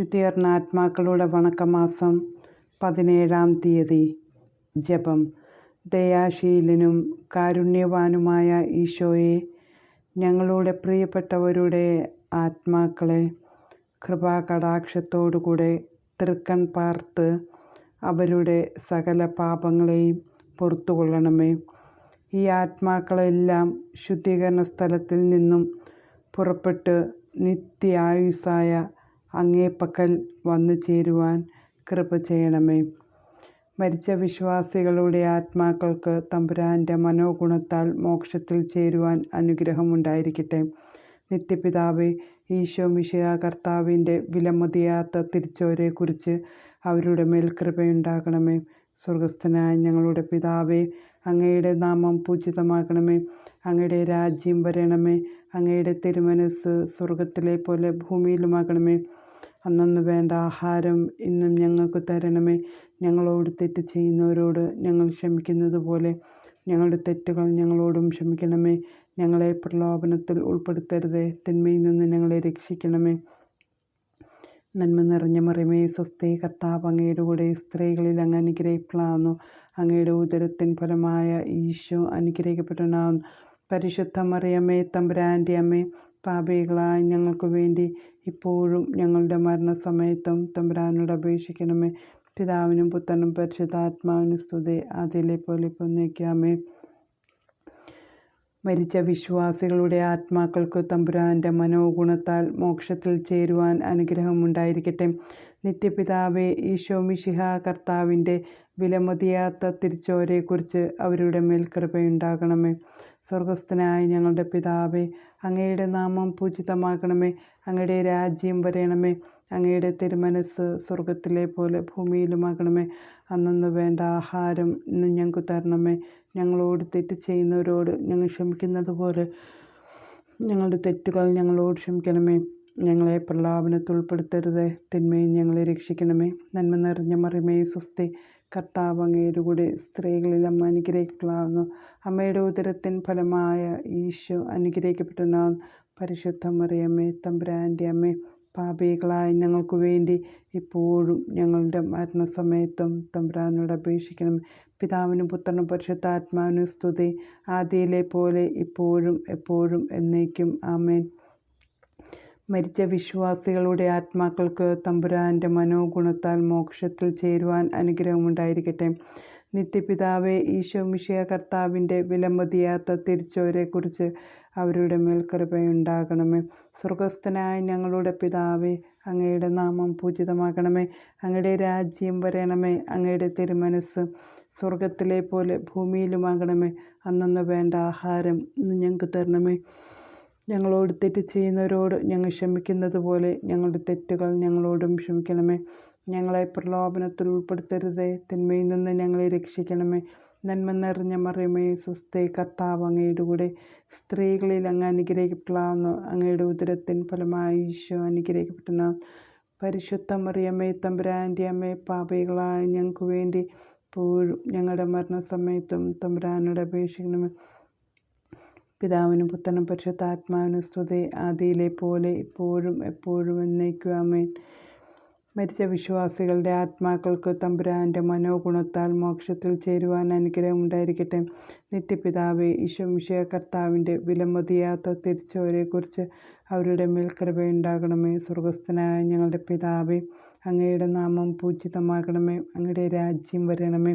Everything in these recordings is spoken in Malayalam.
ശുദ്ധീകരണ ആത്മാക്കളുടെ വണക്കമാസം പതിനേഴാം തീയതി. ജപം. ദയാശീലനും കാരുണ്യവാനുമായ ഈശോയെ ഞങ്ങളുടെ പ്രിയപ്പെട്ടവരുടെ ആത്മാക്കളെ കൃപാകടാക്ഷത്തോടുകൂടെ തൃക്കൺ പാർത്ത് അവരുടെ സകല പാപങ്ങളെയും പുറത്തുകൊള്ളണമേ. ഈ ആത്മാക്കളെല്ലാം ശുദ്ധീകരണ സ്ഥലത്തിൽ നിന്നും പുറപ്പെട്ട് നിത്യായുസായ അങ്ങേപ്പക്കൽ വന്നു ചേരുവാൻ കൃപ ചെയ്യണമേ. മരിച്ച വിശ്വാസികളുടെ ആത്മാക്കൾക്ക് തമ്പുരാന്റെ മനോഗുണത്താൽ മോക്ഷത്തിൽ ചേരുവാൻ അനുഗ്രഹമുണ്ടായിരിക്കട്ടെ. നിത്യപിതാവേ ഈശോ മിശിഹ കർത്താവിന്റെ വിലമതിയാത്ത തിരിച്ചോരെക്കുറിച്ച് അവരുടെ മേൽ കൃപയുണ്ടാകണമേ. സ്വർഗസ്ഥനായ ഞങ്ങളുടെ പിതാവേ അങ്ങയുടെ നാമം പൂജിതമാകണമേ. അങ്ങയുടെ രാജ്യം വരണമേ. അങ്ങയുടെ തിരുമനസ് സ്വർഗത്തിലെ പോലെ ഭൂമിയിലുമാകണമേ. അന്നന്ന് വേണ്ട ആഹാരം ഇന്നും ഞങ്ങൾക്ക് തരണമേ. ഞങ്ങളോട് തെറ്റ് ചെയ്യുന്നവരോട് ഞങ്ങൾ ക്ഷമിക്കുന്നത് പോലെ ഞങ്ങളുടെ തെറ്റുകൾ ഞങ്ങളോടും ക്ഷമിക്കണമേ. ഞങ്ങളെ പ്രലോഭനത്തിൽ ഉൾപ്പെടുത്തരുതേ. തിന്മയിൽ നിന്ന് ഞങ്ങളെ രക്ഷിക്കണമേ. നന്മ നിറഞ്ഞ മറിമേ സ്വസ്തി കർത്താവ് അങ്ങയുടെ കൂടെ സ്ത്രീകളിൽ അങ്ങ് അനുഗ്രഹിക്കപ്പെടുന്നു അങ്ങയുടെ ഉദരത്തിൻ ഫലമായ ഈശോ അനുഗ്രഹിക്കപ്പെട്ടനാവുന്നു പരിശുദ്ധ മറിയമ്മേ തമ്പുരാന്റെ അമ്മ പാപികളായ ഞങ്ങൾക്ക് വേണ്ടി ഇപ്പോഴും ഞങ്ങളുടെ മരണസമയത്തും തമ്പുരാനോട് അപേക്ഷിക്കണമേ. പിതാവിനും പുത്രനും പരിശുദ്ധാത്മാവിനും സ്തുതി. അതിലെ പോലെ പൊന്നേക്കാമേ മരിച്ച വിശ്വാസികളുടെ ആത്മാക്കൾക്ക് തമ്പുരാന്റെ മനോഗുണത്താൽ മോക്ഷത്തിൽ ചേരുവാൻ അനുഗ്രഹമുണ്ടായിരിക്കട്ടെ. നിത്യപിതാവെ ഈശോ മിശിഹ കർത്താവിന്റെ വിലമതിയാത്ത തിരിച്ചോരെക്കുറിച്ച് അവരുടെ മേൽ കൃപയുണ്ടാകണമേ സ്വർഗസ്ഥനായ ഞങ്ങളുടെ പിതാവേ അങ്ങയുടെ നാമം പൂജിതമാകണമേ അങ്ങയുടെ രാജ്യം വരയണമേ അങ്ങയുടെ തിരുമനസ് സ്വർഗത്തിലെ പോലെ ഭൂമിയിലുമാകണമേ. അന്നു വേണ്ട ആഹാരം ഇന്ന് ഞങ്ങൾക്ക് തരണമേ. ഞങ്ങളോട് തെറ്റ് ചെയ്യുന്നവരോട് ഞങ്ങൾ ക്ഷമിക്കുന്നത് പോലെ ഞങ്ങളുടെ തെറ്റുകൾ ഞങ്ങളോട് ക്ഷമിക്കണമേ. ഞങ്ങളെ പ്രലാപനത്തിൽ ഉൾപ്പെടുത്തരുത്. തിന്മയും ഞങ്ങളെ രക്ഷിക്കണമേ. നന്മ നിറഞ്ഞ മറിമേ സ്വസ്തി. കർത്താവ് അങ്ങയുടെ കൂടെ സ്ത്രീകളിൽ അമ്മ അനുഗ്രഹിക്കലാകുന്നു. അമ്മയുടെ ഉദരത്തിൻ ഫലമായ ഈശോ അനുഗ്രഹിക്കപ്പെട്ടുണ്ടാകും പരിശുദ്ധ മറിയമ്മേ തമ്പുരാന്റെ അമ്മേ പാപികളായ ഞങ്ങൾക്ക് വേണ്ടി ഇപ്പോഴും ഞങ്ങളുടെ മരണസമയത്തും തമ്പുരാനോട് അപേക്ഷിക്കണം. പിതാവിനും പുത്രനും പരിശുദ്ധാത്മാവിനും സ്തുതി. ആദ്യയിലെ പോലെ ഇപ്പോഴും എപ്പോഴും എന്നേക്കും. ആമേൻ. മരിച്ച വിശ്വാസികളുടെ ആത്മാക്കൾക്ക് തമ്പുരാന്റെ മനോഗുണത്താൽ മോക്ഷത്തിൽ ചേരുവാൻ അനുഗ്രഹമുണ്ടായിരിക്കട്ടെ. നിത്യപിതാവെ ഈശോ മിഷിയ കർത്താവിന്റെ വിലമതിയാത്ത തിരിച്ചവരെക്കുറിച്ച് അവരുടെ മേൽ കൃപയുണ്ടാകണമേ സ്വർഗസ്ഥനായ ഞങ്ങളുടെ പിതാവേ അങ്ങയുടെ നാമം പൂജിതമാകണമേ. അങ്ങയുടെ രാജ്യം വരണമേ. അങ്ങയുടെ തിരുമനസ് സ്വർഗത്തിലെ പോലെ ഭൂമിയിലുമാകണമേ. അന്നന്ന് വേണ്ട ആഹാരം ഞങ്ങൾക്ക് തരണമേ. ഞങ്ങളോട് തെറ്റ് ചെയ്യുന്നവരോട് ഞങ്ങൾ ക്ഷമിക്കുന്നത് പോലെ ഞങ്ങളുടെ തെറ്റുകൾ ഞങ്ങളോടും ക്ഷമിക്കണമേ. ഞങ്ങളെ പ്രലോഭനത്തിൽ ഉൾപ്പെടുത്തരുതേ. തിന്മയിൽ നിന്ന് ഞങ്ങളെ രക്ഷിക്കണമേ. നന്മ നിറഞ്ഞ മറിയമേ സ്വസ്ഥേ കർത്താവ് അങ്ങയുടെ കൂടെ. സ്ത്രീകളിൽ അങ്ങ് അനുഗ്രഹിക്കപ്പെടാവുന്നു അങ്ങയുടെ ഉദരത്തിൻ ഫലമായി ഈശോ അനുഗ്രഹിക്കപ്പെടുന്ന പരിശുദ്ധ മറിയമ്മേ തമ്പുരാന്റെ അമ്മേ പാപികളായ ഞങ്ങൾക്ക് വേണ്ടി പോഴും ഞങ്ങളുടെ മരണസമയത്തും തമ്പുരാനോട് അപേക്ഷിക്കണമേ. പിതാവിനും പുത്രനും പരിശുദ്ധാത്മാവിനും സ്തുതി ആദിയിലെ പോലെ ഇപ്പോഴും എപ്പോഴും എന്നേക്കും ആമേൻ. മരിച്ച വിശ്വാസികളുടെ ആത്മാക്കൾക്ക് തമ്പുരാന്റെ മനോഗുണത്താൽ മോക്ഷത്തിൽ ചേരുവാൻ അനുഗ്രഹമുണ്ടായിരിക്കട്ടെ നിത്യപിതാവെ ഈശോമിശയ കർത്താവിന്റെ വിലമതിയാത്ത തിരിച്ചവരെക്കുറിച്ച് അവരുടെ മേൽ കൃപയുണ്ടാകണമേ സ്വർഗസ്ഥനായ ഞങ്ങളുടെ പിതാവേ അങ്ങയുടെ നാമം പൂജിതമാകണമേ. അങ്ങയുടെ രാജ്യം വരണമേ.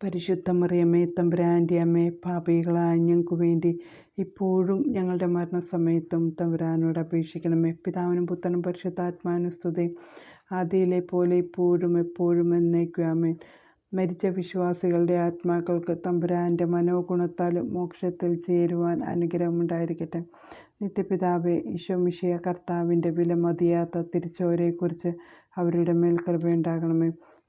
പരിശുദ്ധ മറിയമ്മേ തമ്പുരാന്റെ അമ്മേ പാപികളായ ഞങ്ങൾക്ക് വേണ്ടി ഇപ്പോഴും ഞങ്ങളുടെ മരണസമയത്തും തമ്പുരാനോട് അപേക്ഷിക്കണമേ. പിതാവിനും പുത്രനും പരിശുദ്ധാത്മാവിനും സ്തുതി ആദിയിലെ പോലെ ഇപ്പോഴും എപ്പോഴും എന്നേക്കും ആമേൻ. മരിച്ച വിശ്വാസികളുടെ ആത്മാക്കൾക്ക് തമ്പുരാന്റെ മനോഗുണത്താലും മോക്ഷത്തിൽ ചേരുവാൻ അനുഗ്രഹമുണ്ടായിരിക്കട്ടെ നിത്യപിതാവെ ഈശോമിഷിയ കർത്താവിന്റെ വില മതിയാത്ത തിരിച്ചോരെക്കുറിച്ച് അവരുടെ മേൽ കൃപയുണ്ടാകണമേ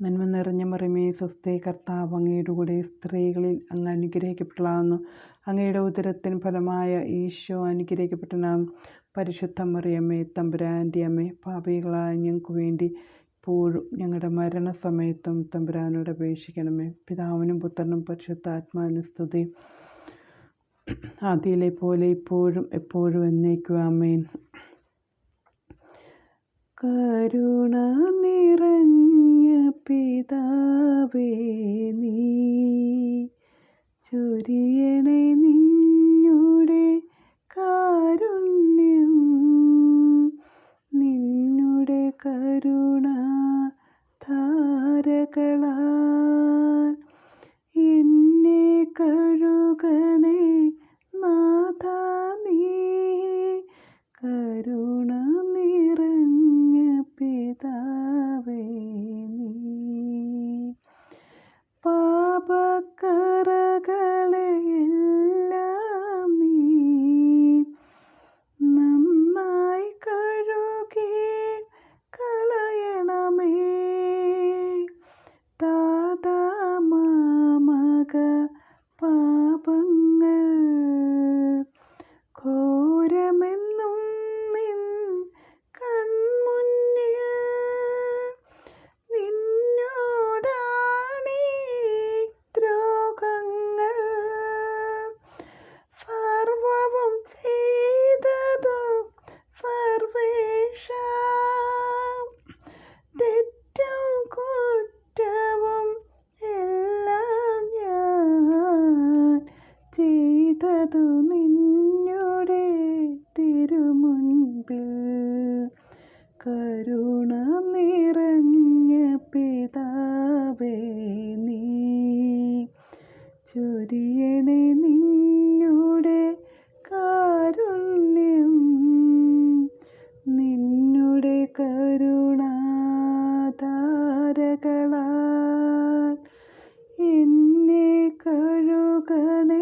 നന്മ നിറഞ്ഞ മറിമേ സ്വസ്ഥേ കർത്താവ് അങ്ങയുടെ കൂടെ സ്ത്രീകളിൽ അങ്ങ് അനുഗ്രഹിക്കപ്പെട്ടതാകുന്നു അങ്ങയുടെ ഉദരത്തിന് ഫലമായ ഈശോ അനുഗ്രഹിക്കപ്പെട്ടനാം പരിശുദ്ധ മറിയമ്മേ തമ്പുരാന്റെ അമ്മേ പാപികളായ ഞങ്ങൾക്ക് വേണ്ടി ഇപ്പോഴും ഞങ്ങളുടെ മരണസമയത്തും തമ്പുരാനോട് അപേക്ഷിക്കണമേ. പിതാവിനും പുത്രനും പരിശുദ്ധാത്മാവിനും സ്തുതി. ആദ്യയിലെ പോലെ ഇപ്പോഴും എപ്പോഴും എന്നേക്കും ആമേൻ. കരുണ നിറഞ്ഞ പിതാവേ നീ ചൊരിയണേ Apa, വന്നതു നിന്നുടെ തിരുമുൻപിൽ. കരുണ നിറഞ്ഞ പിതാവേ നീ. ചൊരിയണേ കാരുണ്യം. നിന്നുടെ കരുണാതാരകളാൽ എന്നെ കഴുകണേ